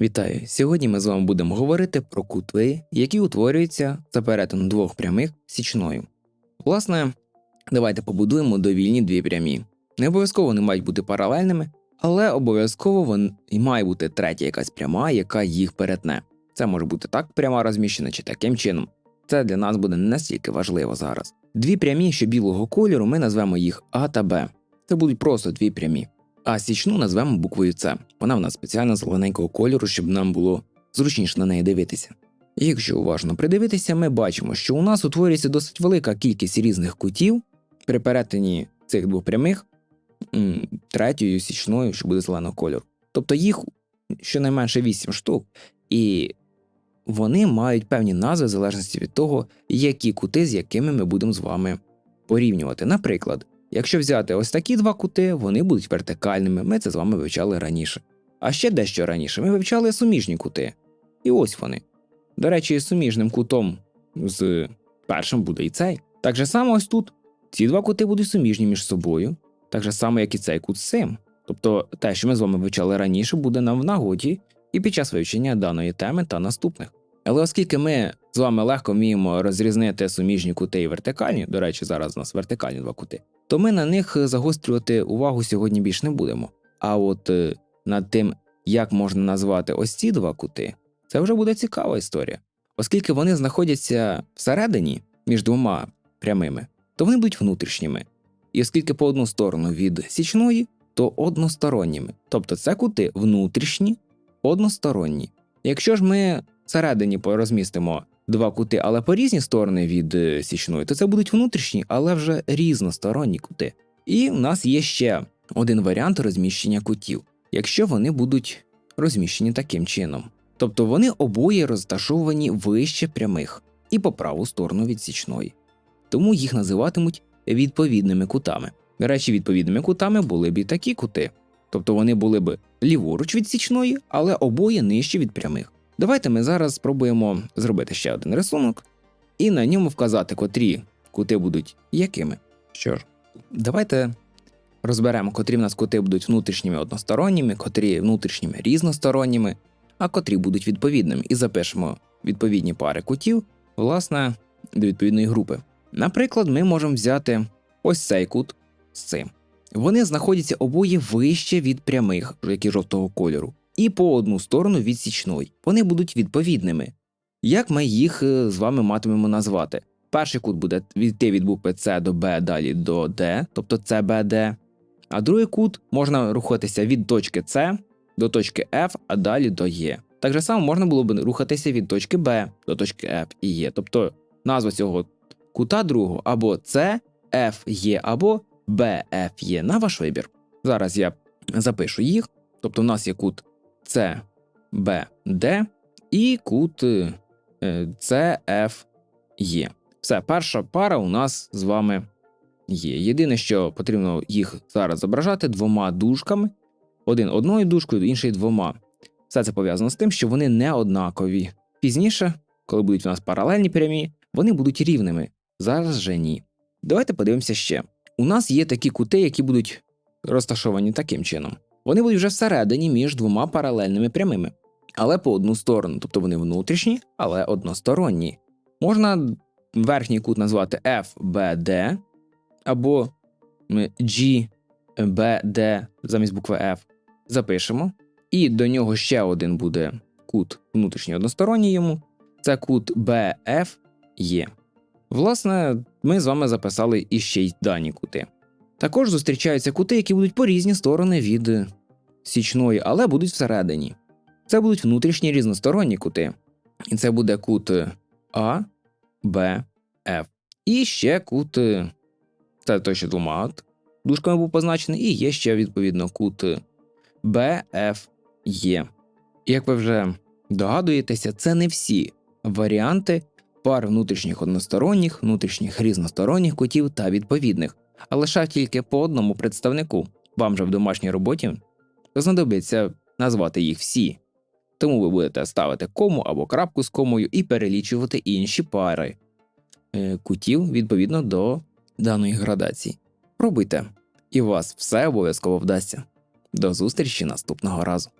Вітаю! Сьогодні ми з вами будемо говорити про кути, які утворюються за перетину двох прямих січною. Власне, давайте побудуємо довільні дві прямі. Не обов'язково вони мають бути паралельними, але обов'язково вон... має бути третя якась пряма, яка їх перетне. Це може бути так пряма розміщена чи таким чином. Це для нас буде не настільки важливо зараз. Дві прямі, що білого кольору, ми назвемо їх А та Б. Це будуть просто дві прямі. А січну назвемо буквою С. Вона в нас спеціально зелененького кольору, щоб нам було зручніше на неї дивитися. Якщо уважно придивитися, ми бачимо, що у нас утворюється досить велика кількість різних кутів при перетині цих двох прямих третьою січною, що буде зеленого кольору. Тобто їх щонайменше 8 штук, і вони мають певні назви в залежності від того, які кути, з якими ми будемо з вами порівнювати. Наприклад, Якщо взяти ось такі два кути, вони будуть вертикальними, ми це з вами вивчали раніше. А ще дещо раніше ми вивчали суміжні кути. І ось вони. До речі, суміжним кутом з першим буде і цей. Так же само ось тут. Ці два кути будуть суміжні між собою, так же само, як і цей кут з цим. Тобто те, що ми з вами вивчали раніше, буде нам в нагоді і під час вивчення даної теми та наступних. Але оскільки ми з вами легко вміємо розрізнити суміжні кути і вертикальні, до речі, зараз у нас вертикальні два кути, то ми на них загострювати увагу сьогодні більш не будемо. А от е, над тим, як можна назвати ось ці два кути, це вже буде цікава історія. Оскільки вони знаходяться всередині між двома прямими, то вони будуть внутрішніми. І оскільки по одну сторону від січної, то односторонніми. Тобто це кути внутрішні, односторонні. Якщо ж ми всередині порозмістимо два кути, але по різні сторони від е, січної, то це будуть внутрішні, але вже різносторонні кути. І в нас є ще один варіант розміщення кутів, якщо вони будуть розміщені таким чином. Тобто вони обоє розташовані вище прямих і по праву сторону від січної. Тому їх називатимуть відповідними кутами. До речі, відповідними кутами були б і такі кути, тобто вони були б ліворуч від січної, але обоє нижче від прямих. Давайте ми зараз спробуємо зробити ще один рисунок і на ньому вказати, котрі кути будуть якими. Що ж, давайте розберемо, котрі в нас кути будуть внутрішніми односторонніми, котрі внутрішніми різносторонніми, а котрі будуть відповідними, і запишемо відповідні пари кутів, власне, до відповідної групи. Наприклад, ми можемо взяти ось цей кут з цим. Вони знаходяться обоє вище від прямих, які жовтого кольору і по одну сторону від січної. Вони будуть відповідними. Як ми їх е, з вами матимемо назвати? Перший кут буде йти від букви С до Б далі до Д, тобто CBD, а другий кут можна рухатися від точки С до точки F, а далі до Е. Так же само можна було б рухатися від точки Б до точки F і Е. Тобто назва цього кута другого або С, F, Е, або Б, F, Е на ваш вибір. Зараз я запишу їх. Тобто, у нас є кут це Б, Д і кут CFE. Все, перша пара у нас з вами є. Єдине, що потрібно їх зараз зображати двома дужками: один одною дужкою, інший двома. Все це пов'язано з тим, що вони не однакові. Пізніше, коли будуть у нас паралельні прямі, вони будуть рівними. Зараз же ні. Давайте подивимося ще. У нас є такі кути, які будуть розташовані таким чином. Вони будуть вже всередині між двома паралельними прямими, але по одну сторону, тобто вони внутрішні, але односторонні. Можна верхній кут назвати FBD або GBD замість букви F. Запишемо. І до нього ще один буде кут внутрішній односторонній йому. Це кут BFE. Власне, ми з вами записали іще й дані кути. Також зустрічаються кути, які будуть по різні сторони від січної, але будуть всередині. Це будуть внутрішні різносторонні кути. І це буде кут А, Б, Ф. І ще кут, це той, що двома дужками був позначений, і є ще відповідно кут Б, Ф, Є. Як ви вже догадуєтеся, це не всі варіанти пар внутрішніх односторонніх, внутрішніх різносторонніх кутів та відповідних а лише тільки по одному представнику. Вам же в домашній роботі знадобиться назвати їх всі. Тому ви будете ставити кому або крапку з комою і перелічувати інші пари е, кутів відповідно до даної градації. Пробуйте, і у вас все обов'язково вдасться. До зустрічі наступного разу.